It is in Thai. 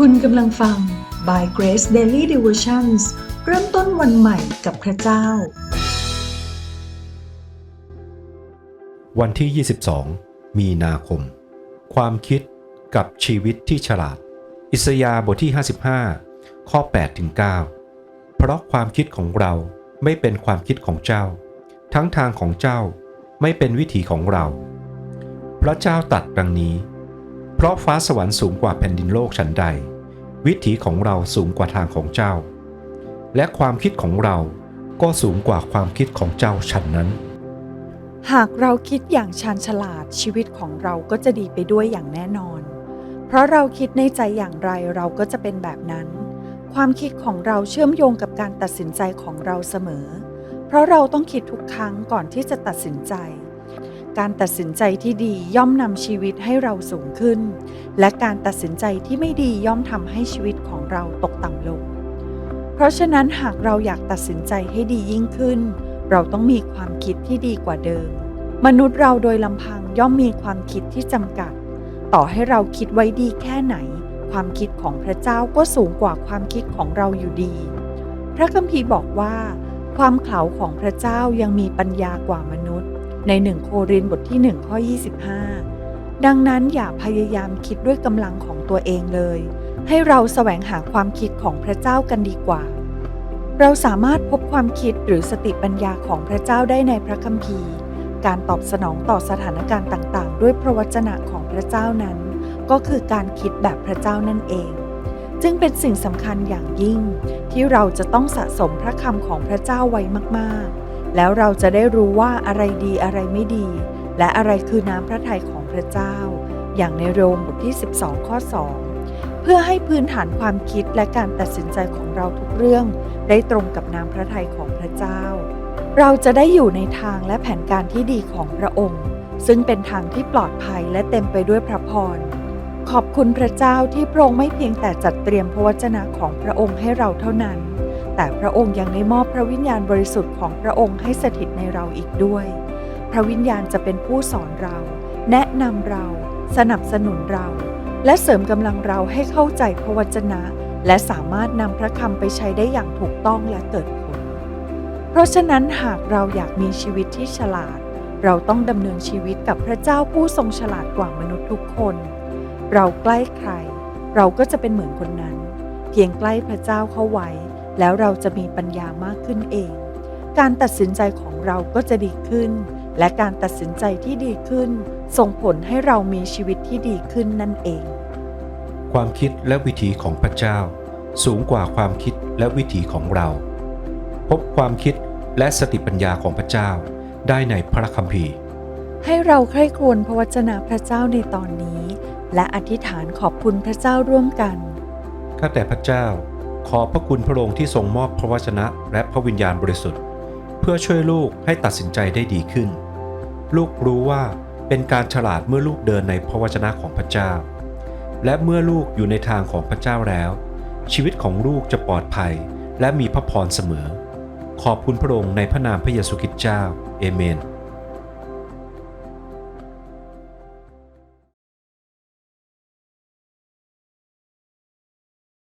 คุณกำลังฟัง By Grace Daily Devotions เริ่มต้นวันใหม่กับพระเจ้า วันที่ 22 มีนาคม ความคิดกับชีวิตที่ฉลาด อิสยาห์บทที่ 55 ข้อ8ถึง9เพราะความคิดของเราไม่เป็นความคิดของเจ้า ทั้งทางของเจ้าไม่เป็นวิถีของเรา พระเจ้าตัดดังนี้ เพราะฟ้าสวรรค์สูงกว่าแผ่นดินโลกฉันใด วิถีของเราสูงกว่าทางของเจ้า และความคิดของเราก็สูงกว่าความคิดของเจ้าฉันนั้น หากเราคิดอย่างชาญฉลาดชีวิตของเราก็จะดีไปด้วยอย่างแน่นอน เพราะเราคิดในใจอย่างไรเราก็จะเป็นแบบนั้น ความคิดของเราเชื่อมโยงกับการตัดสินใจของเราเสมอ เพราะเราต้องคิดทุกครั้งก่อนที่จะตัดสินใจ การตัดสินใจที่ดีย่อมนำชีวิตให้เราสูงขึ้น และการตัดสินใจที่ไม่ดีย่อมทำให้ชีวิตของเราตกต่ำลง เพราะฉะนั้นหากเราอยากตัดสินใจให้ดียิ่งขึ้น เราต้องมีความคิดที่ดีกว่าเดิม มนุษย์เราโดยลำพังย่อมมีความคิดที่จำกัด ต่อให้เราคิดไว้ดีแค่ไหน ความคิดของพระเจ้าก็สูงกว่าความคิดของเราอยู่ดี พระคัมภีร์บอกว่า ความเขลาของพระเจ้ายังมีปัญญากว่ามนุษย์ ในหนึ่งโครินบทที่1ข้อ25 ดังนั้นอย่าพยายามคิดด้วยกำลังของตัวเองเลย ให้เราแสวงหาความคิดของพระเจ้ากันดีกว่า เราสามารถพบความคิดหรือสติปัญญาของพระเจ้าได้ในพระคัมภีร์ การตอบสนองต่อสถานการณ์ต่าง ๆ ด้วยพระวจนะของพระเจ้านั้น ก็คือการคิดแบบพระเจ้านั่นเองจึงเป็นสิ่งสำคัญอย่างยิ่ง ที่เราจะต้องสะสมพระคำของพระเจ้าไว้มาก ๆ แล้วเราจะได้รู้ว่าอะไรดีอะไรไม่ดี และอะไรคือน้ำพระทัยของพระเจ้า อย่างในโรมบทที่ 12 ข้อ 2 เพื่อให้พื้นฐานความคิดและการตัดสินใจของเราทุกเรื่อง ได้ตรงกับน้ำพระทัยของพระเจ้า เราจะได้อยู่ในทางและแผนการที่ดีของพระองค์ ซึ่งเป็นทางที่ปลอดภัยและเต็มไปด้วยพระพรขอบคุณพระเจ้าที่พระองค์ไม่เพียงแต่จัดเตรียมพระวจนะของพระองค์ให้เราเท่านั้น แต่พระองค์ยังได้มอบพระวิญญาณบริสุทธิ์ของพระองค์ให้สถิตในเราอีกด้วย พระวิญญาณจะเป็นผู้สอนเรา แนะนำเรา สนับสนุนเรา และเสริมกำลังเราให้เข้าใจพระวจนะ และสามารถนำพระคำไปใช้ได้อย่างถูกต้องและเกิดผล เพราะฉะนั้นหากเราอยากมีชีวิตที่ฉลาด เราต้องดำเนินชีวิตกับพระเจ้าผู้ทรงฉลาดกว่ามนุษย์ทุกคน เราใกล้ใคร เราก็จะเป็นเหมือนคนนั้น เพียงใกล้พระเจ้าเข้าไว้ แล้วเราจะมีปัญญามากขึ้นเอง การตัดสินใจของเราก็จะดีขึ้น และการตัดสินใจที่ดีขึ้น ส่งผลให้เรามีชีวิตที่ดีขึ้นนั่นเอง ความคิดและวิถีของพระเจ้า สูงกว่าความคิดและวิถีของเรา พบความคิดและสติปัญญาของพระเจ้าได้ในพระคัมภีร์ ให้เราใคร่ครวญพระวจนะพระเจ้าในตอนนี้ และอธิษฐานขอบคุณพระเจ้าร่วมกัน ข้าแต่พระเจ้า ขอพระคุณพระองค์ที่ทรงมอบพระวจนะและพระวิญญาณบริสุทธิ์ เพื่อช่วยลูกให้ตัดสินใจได้ดีขึ้น ลูกรู้ว่าเป็นการฉลาดเมื่อลูกเดินในพระวจนะของพระเจ้า และเมื่อลูกอยู่ในทางของพระเจ้าแล้ว ชีวิตของลูกจะปลอดภัยและมีพระพรเสมอ ขอบคุณพระองค์ในพระนามพระเยซูคริสต์เจ้า เอเมน